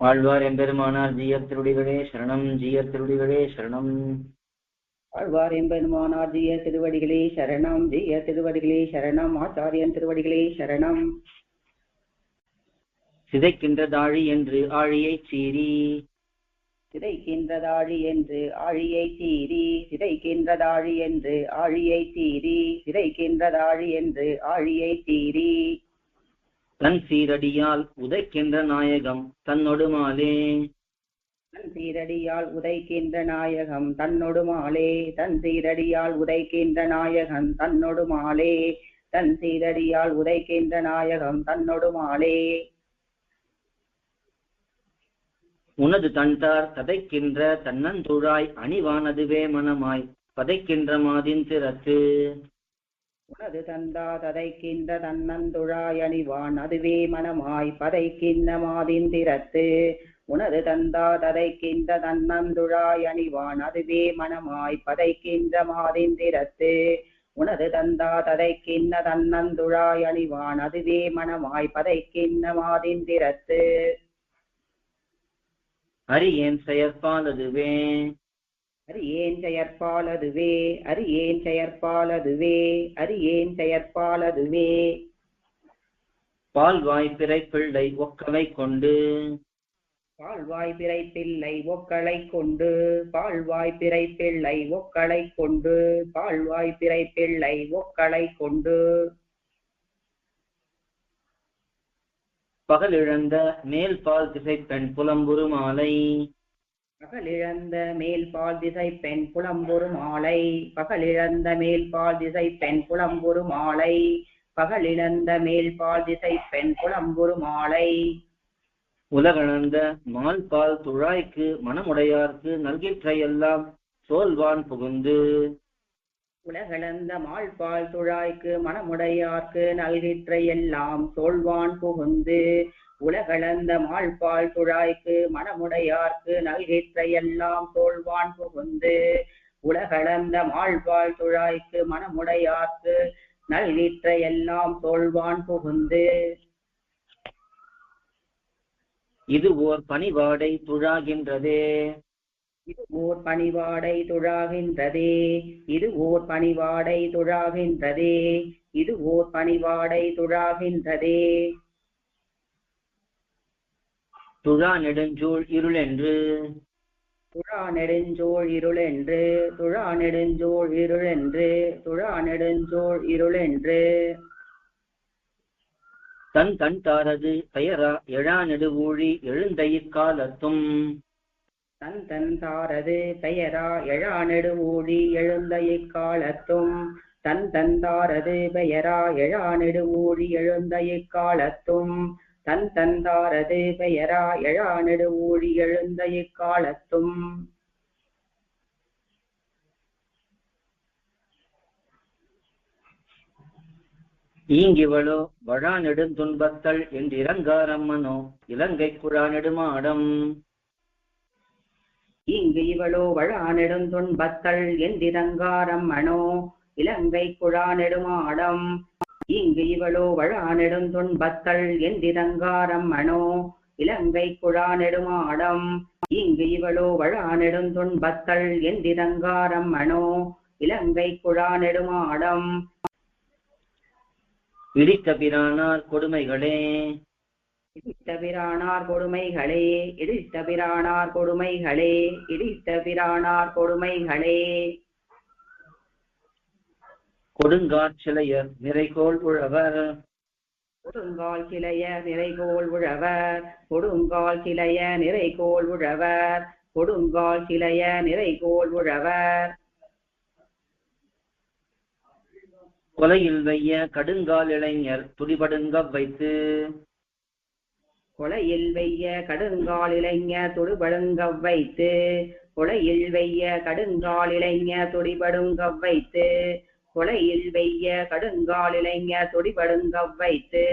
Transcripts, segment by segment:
ஆழ்வார் எம்பெருமானார் ஜீயர் திருடிகளே சரணம் ஜீயர் திருடிகளே சரணம். ஆழ்வார் எம்பெருமானார் ஜிய திருவடிகளே சரணம் ஜிய திருவடிகளே சரணம் ஆச்சாரியன் திருவடிகளே சரணம். சிதைக்கின்ற தாழி என்று ஆழியைச் சீறி. சிதைக்கின்றதாழி என்று ஆழியை தீரி சிதைக்கின்றதாழி என்று ஆழியை தீரி சிதைக்கின்றதாழி என்று ஆழியை தீரி தன் சீரடியால் உதைக்கின்ற நாயகம் தன்னொடுமாலே. தன் சீரடியால் உதைக்கின்ற நாயகம் தன்னொடு மாலே தன் சீரடியால் உதைக்கின்ற நாயகன் தன்னொடு மாலே தன் சீரடியால் உதைக்கின்ற நாயகம் தன்னொடு மாலே உனது தண்டார் கதைக்கின்ற தன்னந்துழாய் அணிவானதுவே மனமாய். பதைக்கின்ற மாதின் திறத்து உனது தந்தா ததைக்கின்ற தன்னந்துழாய் அணிவான் அதுவே மனமாய் பதைக்கின்ற மாதிந்திரத்து. உனது தந்தா ததைக்கின்ற தன்னந்துழாய் அணிவான் அதுவே மனமாய் பதைக்கின்ற மாதிந்திரத்து. உனது தந்தா ததைக்கின்ற தன்னந்துழாய் அணிவான் அதுவே மனமாய் பதைக்கின்ற மாதிந்திரத்து. திறத்து அரியேன் செயற்பாலதுவே. அரியேன் செயற்பாலதுவே அரியேன் செயற்பாலதுவே அரியேன் செயற்பாலதுவே பால்வாய் பிறைப்பிள்ளை ஒக்கவை கொண்டு. பால்வாய் பிறை பிள்ளை ஒக்களை கொண்டு. பால்வாய் பிறை பிள்ளை ஒக்களை கொண்டு. பால்வாய் பிறை பிள்ளை ஒக்களை கொண்டு. பகலிழந்த மேல் பால் திசைப்பெண் புலம்புரு மாலை. பகலிழந்த மேல் பால் திசை பெண் புலம்புறு மாலை. பகலிழந்த மேல் பால் திசை பெண் புலம்புறு மாலை. பகலிழந்த மேல் பால் திசை பெண் புலம்புறு மாலை. உலகளந்த மால் பால் துழாய்க்கு மனமுடையார்க்கு நல்கிற்றையெல்லாம் சோல்வான் புகுந்து. உலகளந்த மால்பால் துழாய்க்கு மனமுடையார்க்கு நல்கிற்ற எல்லாம் சோழ்வான் புகுந்து. உலகளந்த மாழ்பால் துழாய்க்கு மனமுடையார்க்கு நல்கிற்ற எல்லாம் புகுந்து. உலகளந்த மாழ்பால் துழாய்க்கு மனமுடையார்க்கு நல்கிற்ற எல்லாம் புகுந்து. இது ஓர் பணிவாடை துழாகின்றது. இது ஓர் பணிவாடை துழாகின்றதே. இது ஓர் பணிவாடை துழாகின்றதே. இது ஓர் பணிவாடை துழாகின்றதே. துழா நெடுஞ்சூழ் இருளென்று. துழா நெடுஞ்சோள் இருளென்று துழா நெடுஞ்சோள் இருளென்று துழா நெடுஞ்சோள் இருளென்று. தன் தன் தாரது பெயரா எழா நெடுவூழி எழுந்தையிற் காலத்தும். தன் தன் தாரது பெயரா எழா நெடுவூழி எழுந்த இக்காலத்தும் தன் தன் தாரது பெயரா எழா நெடுவூழி எழுந்த இக்காலத்தும் தன் தன் தாரது பெயரா எழா நெடுவூழி எழுந்த இக்காலத்தும். ஈங்கிவளோ வழா நெடுந்துன்பத்தள் என்றிரங்காரம்மனோ இலங்கை குழா நெடுமாடம் இங்கு இவளோ வழா நெடுந்துன்பத்தள் என்றிரங்காரம் மனோ இலங்கை குழா நெடுமாடம் இங்கு இவளோ வழா நெடுந்துன்பத்தள் என்றிரங்காரம் மனோ இலங்கை குழா நெடுமாடம் இங்கு இவளோ வழா நெடுந்துன்பத்தள் என்றிரங்காரம் மனோ இலங்கை குழா நெடுமாடம் இடித்த பிரானார் கொடுமைகளே. இடித்த பிரானார் கொடுமைகளே இடித்த பிரானார் கொடுமைகளே இடித்த பிரானார் கொடுமைகளே. கொடுங்காற்சிலையர் நிறைகோள் உழவர். கொடுங்கால் கிளைய நிறைகோள் உழவர். கொடுங்கால் கிளைய நிறைகோள் உழவர். கொடுங்கால் கிளைய நிறைகோள் உழவர். கொலையில் வைய கடுங்கால் இளைஞர் துடிபடுங்க வைத்து. கொலையில் வெய்ய கடுங்கால் இளைஞ துடிபடுங்க வைத்து. கொலையில் வெய்ய கடுங்கால் இளைஞ துடிபடுங்க வைத்து. கொலையில் வெய்ய கடுங்கால் இளைஞ துடிபடுங்க வைத்து.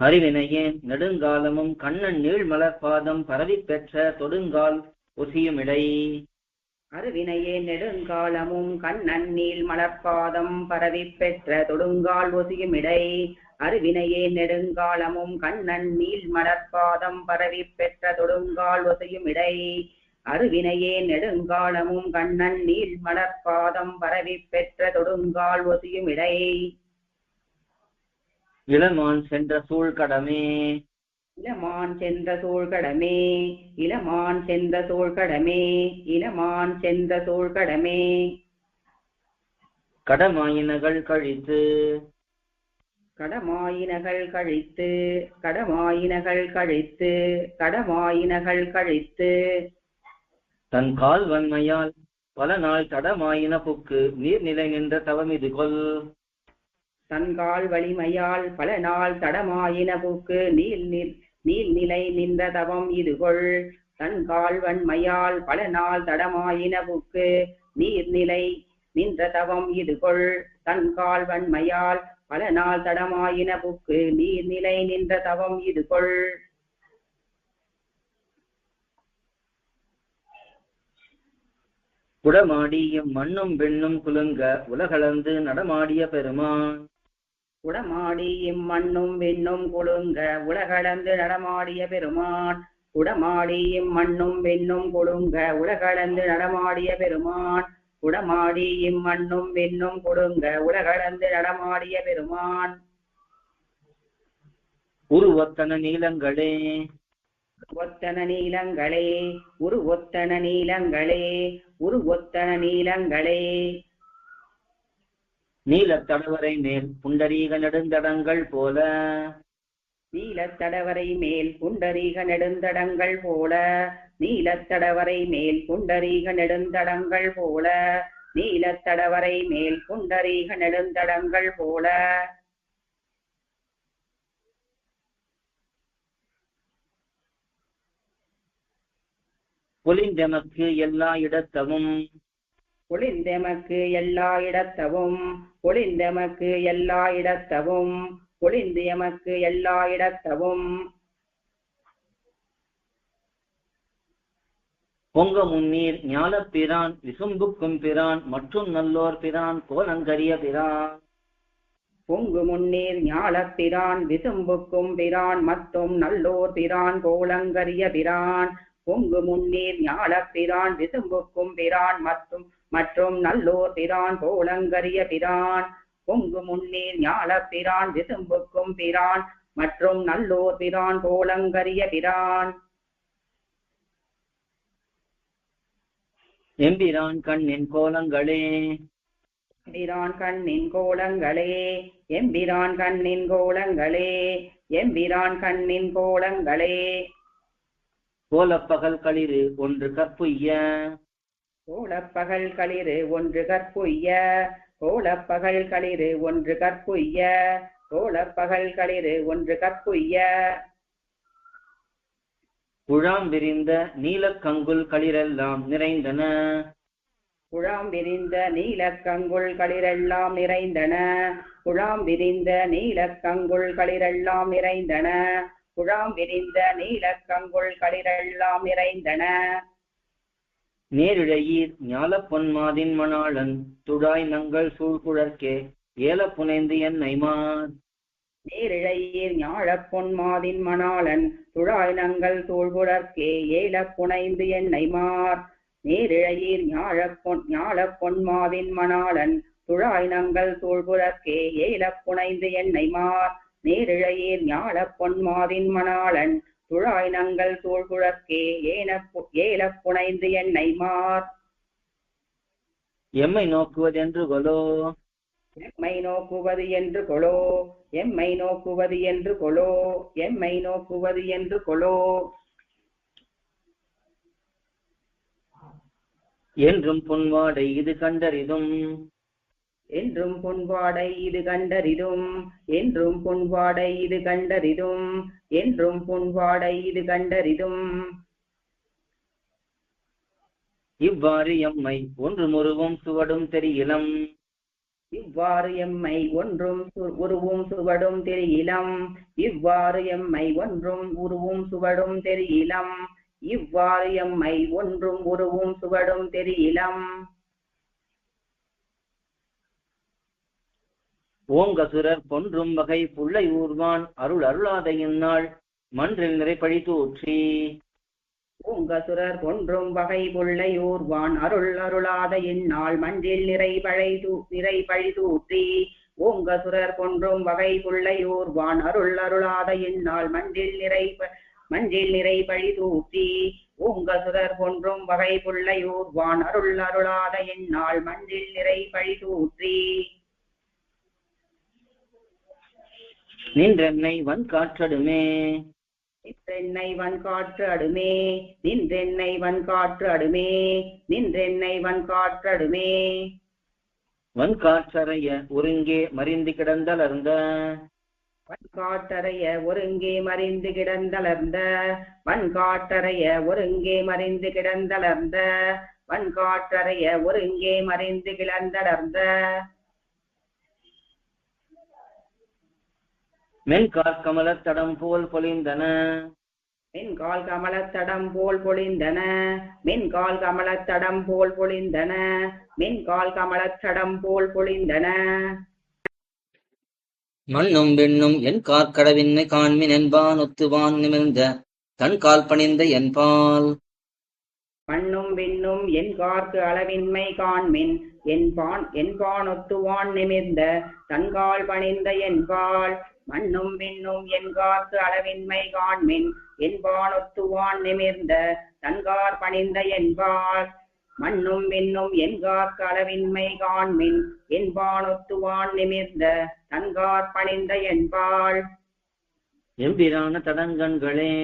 அறிவினையேன் நெடுங்காலமும் கண்ணன் நீழ்மலர் பாதம் பரவிப் பெற்ற தொடுங்கால் ஒசியுமிடை அருவினையே நெடுங்காலமும் கண்ணன் நீள் மலர்பாதம் பரவிப் பெற்ற தொடுங்கால் ஒசியுமிடை அருவினையே நெடுங்காலமும் கண்ணன் நீள் மலர்பாதம் பரவி பெற்ற தொடுங்கால் ஒசையும் இடை அருவினையே நெடுங்காலமும் கண்ணன் நீள் மலர்பாதம் பரவி பெற்ற தொடுங்கால் ஒசையும் இடை. இளமான் சென்ற சூழ்கடமே இளமான் சென்ற சூழ்கடமே இளமான் சென்ற சூழ்கடமே இளமான் சென்ற சூழ்கடமே கடமாயினகள் கழித்து. கடமாயினகள் கழித்து. கடமாயினகள் கழித்து. கடமாயினகள் கழித்து. தன் கால் வன்மையால் பல நாள் தடமாயின புக்கு நீர்நிலை நின்ற தவமிது கொல். தன்கால் வலிமையால் பல நாள் தடமாயின போக்கு நீல் நீர் நீல்நிலை நின்ற தவம் இதுகொள் தன்கால் வன்மையால் பல நாள் தடமாயின போக்கு நீர்நிலை நின்ற தவம் இதுகொள் தன்கால் வன்மையால் பல நாள் தடமாயின புக்கு நீர்நிலை நின்ற தவம் இதுகொள் குடமாடி மண்ணும் பெண்ணும் குலுங்க உலகளந்து நடமாடிய பெருமான். உடமாடி இம்மண்ணும் விண்ணும் குலுங்க உலகளந்து நடமாடிய பெருமான். உடமாடி இம்மண்ணும் விண்ணும் குலுங்க உலகளந்து நடமாடிய பெருமான். உடமாடி இம்மண்ணும் விண்ணும் குலுங்க உலகளந்து நடமாடிய பெருமான். உருவத்தன நீலங்களே ஒத்தன நீலங்களே உரு ஒத்தன நீலங்களே உரு ஒத்தன நீலங்களே. நீலத் தடவரை மேல் புண்டரீக நெடுந்தடங்கள் போல. நீலத்தடவரை மேல் புண்டரீக நெடுந்தடங்கள் போல. நீலத்தடவரை மேல் புண்டரீக நெடுந்தடங்கள் போல. நீலத்தடவரை மேல் புண்டரீக நெடுந்தடங்கள் போல. பொலிந்தெமக்கு எல்லா இடத்தவும். பொழிந்தெமக்கு எல்லா இடத்தவும். பொழிந்தெமக்கு எல்லா இடத்தவும். பொழிந்து எமக்கு எல்லா இடத்தவும். பொங்க முன்னீர் ஞாலப் பிரான் விசும்புக்கும் பிரான் மற்றும் நல்லோர் பிரான் கோலங்கரிய பிரான். பொங்கு முன்னீர் ஞாலப் பிரான் விசும்புக்கும் பிரான் மற்றும் நல்லோர் பிரான் கோலங்கரிய பிரான். பொங்கு முன்னீர் ஞாலப் பிரான் விசும்புக்கும் பிரான் மற்றும் மற்றும் நல்லோர் பிரான் கோலங்கரிய பிரான். பொங்கு முன்னீர் ஞாலப் பிரான் விசும்புக்கும் பிரான் மற்றும் நல்லோர் பிரான் கோலங்கரிய பிரான். எம்பிரான் கண்ணின் கோலங்களே. எம்பிரான் கண்ணின் கோலங்களே. எம்பிரான் கண்ணின் கோலங்களே. எம்பிரான் கண்ணின் கோலங்களே. கோலப்பகல் களிறு ஒன்று கற்புய்ய. கோலப்பகல் களிறு ஒன்று கற்புய்ய. கோலப்பகல் களிறு ஒன்று கற்புய்ய. கோலப்பகல் களிறு ஒன்று கற்புய்ய. குழாம் விரிந்த நீலக்கங்குல் களிரெல்லாம் நிறைந்தன. குழாம் விரிந்த நீலக்கங்குள் களிரெல்லாம் நிறைந்தன. குழாம் விரிந்த நீலக்கங்குள் களிரெல்லாம் நிறைந்தன. குழாம் விரிந்த நீலக்கங்குள் களிரெல்லாம் நிறைந்தன. நேரிழையீர் ஞாலப் பொன்மாதின் மணாளன் துடாய் நங்கள் சூழ்குழற்கே ஏல புனைந்து என்னை மார். நேரிழையீர் ஞாழப் பொன்மாதின் மணாளன் துழாய் நங்கள் சூழ்குழற்கே ஏலப் புனைந்து என்னை மார். நேரிழையீர் ஞாழப் பொன் ஞாழப் பொன்மாதின் மணாளன் துழாய் நங்கள் சூழ்குழற்கே ஏலப் புனைந்து என்னை மார். நேரிழையீர் ஞாழப் பொன்மாதின் மணாளன். துழாய் நங்கள் சூழ்குழற்கே ஏனப் ஏலப் புனைந்து என்னை மார். எம்மை நோக்குவதென்று கொலோ? எம்மை நோக்குவது என்று கொலோ? எம்மை நோக்குவது என்று கொலோ? எம்மை நோக்குவது என்று கொலோ? என்றும் பொன்வாடை இது கண்டறிதும். என்றும் பொன்வாடை இது கண்டறிதும் என்றும் பொன்வாடை இது கண்டறிதும் என்றும் பொன்வாடை இது கண்டறிதும். இவ்வாறு எம்மை ஒன்று முருவும் சுவடும் தெரியிலம். இவ்வாறு எம்மை ஒன்றும் உருவும் சுவடும் தெரியிலம். இவ்வாறு எம்மை ஒன்றும் உருவும் சுவடும் தெரியிலம். இவ்வாறு எம்மை ஒன்றும் உருவும் சுவடும் தெரியிலம். ஓங்கசுரர் பொன்றும் வகை புள்ளை ஊர்வான் அருள் அருளாத இந்நாள் மன்றில் நிறைப்பழி தூற்றி. பூங்கசுரர் கொன்றும் வகை புள்ளையூர்வான் அருள் அருளாத இந்நாள் மன்றில் நிறை பழை தூ நிறை பழி தூற்றி. ஓங்கசுரர் கொன்றும் வகை புள்ளையூர்வான் அருள் அருளாத இந்நாள் மன்றில் நிறை ப- மஞ்சில் நிறை பழி தூற்றி. ஓங்கசுரர் கொன்றும் வகை புள்ளையூர்வான் அருள் அருளாத இந்நாள் மன்றில் நிறை பழி தூற்றி. நின்றென்னை வன் காற்றடுமே நின்றென்னை வன் காற்று அடுமே நின்றென்னை வன் காற்று அடுமே நின்றென்னை வன் காற்று அடுமே வன் காற்றறைய ஒருங்கே மறிந்து கிடந்தலர்ந்த. வன்காட்டறைய ஒருங்கே மறைந்து கிடந்தளர்ந்த வன்காட்டறைய ஒருங்கே மறைந்து கிடந்தளர்ந்த வன்காட்டறைய ஒருங்கே மறைந்து கிடந்தளர்ந்த மென்கார் கமலத்தடம் போல் பொலிந்தன மென்கால் கமலத்தடம் போல் பொழிந்தன. மென்கால் கமலத்தடம் போல் பொழிந்தன. மென்கால் கமலத்தடம் போல் பொழிந்தன. மண்ணும் விண்ணும் என் கார்கடவின்னை காண்மின் என்பான் ஒத்துவான் நிமிர்ந்த தன் கால் பணிந்த என்பால் மண்ணும் விண்ணும் என் கார்க்கு அளவின்மை காண்மின் என்பான் என்பான் ஒத்துவான் நிமிர்ந்த தன்கால் பணிந்த என்பாள் மண்ணும் விண்ணும் என் கார்க்கு அளவின்மை காண்மின் என்பான் ஒத்துவான் நிமிர்ந்த தன்கார் பணிந்த என்பாள் மண்ணும் விண்ணும் என் கார்க்கு அளவின்மை காண்மின் என்பான் ஒத்துவான் நிமிர்ந்த தன்கார் பணிந்த என்பாள் எம்பிரான தடங்கண்களே.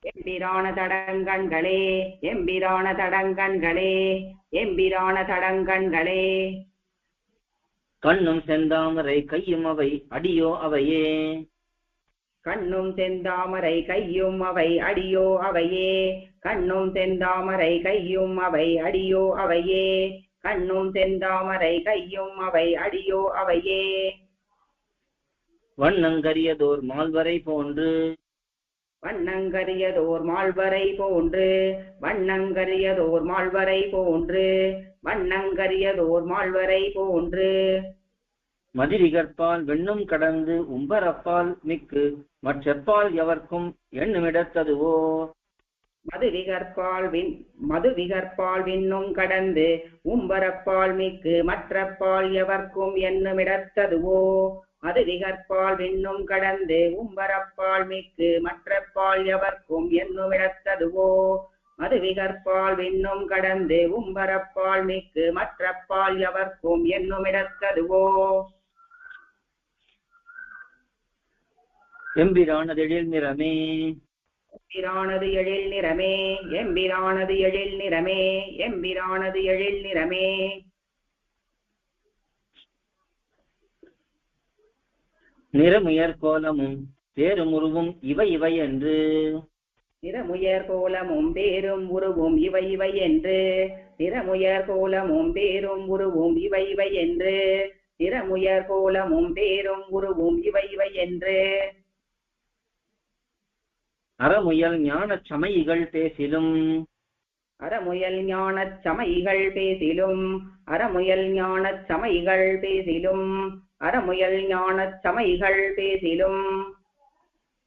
எம்பிரான தடங்கண்களே எம்பிரான தடங்கண்களே எம்பிரான தடங்கண்களே. கண்ணும் செந்தாமரை கையும் அவை அடியோ அவையே. கண்ணும் செந்தாமரை கையும் அவை அடியோ அவையே. கண்ணும் செந்தாமரை கையும் அவை அடியோ அவையே. கண்ணும் செந்தாமரை கையும் அவை அடியோ அவையே. வண்ணங்கரியதோர் மால்வரை போன்று வண்ணங்கரியதோர் மால்வரை போன்று வண்ணங்கரியதோர் மால்வரை போன்று வண்ணங்கரியதோர் மால்வரை போன்று. மதிரிகற்பால் வெண்ணும் கடந்து உம்பரப்பால் மிக்கு மற்றப்பால் எவர்க்கும் எண்ணுமிடத்ததுவோ மது விகற்பால் விண் மது விகற்பால் விண்ணும் கடந்து உம்பரப்பால் மிக்கு மற்றப்பால் எவர்க்கும் என்னுமிடத்ததுவோ மது விகற்பால் விண்ணும் கடந்து உம்பரப்பால் மிக்கு மற்றப்பால் எவர்க்கும் என்னுமிடத்ததுவோ மது விகற்பால் விண்ணும் கடந்து உம்பரப்பால் மிக்கு மற்றப்பால் எவர்க்கும் என்னுமிடத்ததுவோ எம்பிரானதெழில் நிறமே. எம்பிரானது எழில் நிறமே. எம்பிரானது எழில் நிறமே. எம்பிரானது எழில் நிறமே. நிறமுயர் கோலமும் தேருமுருவும் இவை இவை என்று. நிறமுயர் கோலமும் பேரும் உருவும் இவை இவை என்று. நிறமுயர் கோலமும் பேரும் உருவும் இவை இவை என்று. நிறமுயர் கோலமும் பேரும் உருவும் இவை இவை என்று. அறமுயல் ஞானச் சமயிகள் பேசிலும். அறமுயல் ஞானச் சமைகள் பேசிலும். அறமுயல் ஞானச் சமைகள் பேசிலும். அறமுயல் ஞானச் சமைகள் பேசிலும்.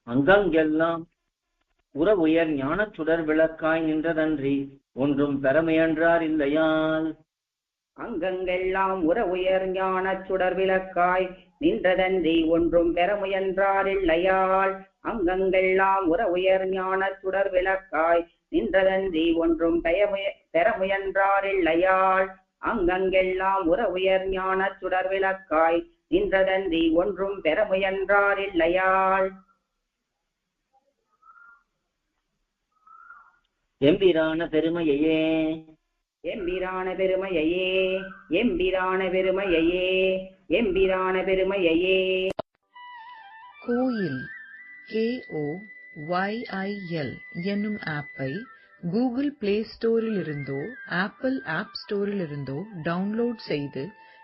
அங்கங்கெல்லாம் உறவுயர் ஞானச் சுடர் விளக்காய் நின்றதன்றி ஒன்றும் பெறமுயன்றார் இல்லையால். அங்கங்கெல்லாம் உற உயர் ஞானச் சுடர் விளக்காய் நின்றதன்றி ஒன்றும் பெற முயன்றாரில்லையால் அங்கங்கெல்லாம் உற உயர் ஞானச் சுடர் விளக்காய் நின்றதன்றி ஒன்றும் பெயமுய- பெற முயன்றாரில்லையால் அங்கங்கெல்லாம் உற உயர் ஞானச் சுடர் விளக்காய் நின்றதன்றி ஒன்றும் பெற முயன்றாரில்லையால் எம்பிரான பெருமையையே. எம்பிரான பெருமையையே எம்பிரான பெருமையையே எம்பிரான பெருமையையே. கோயில் K O Y I L என்னும் ஆப்பை கூகுள் பிளே ஸ்டோரிலிருந்தோ ஆப்பிள் ஆப் ஸ்டோரிலிருந்தோ டவுன்லோட் செய்து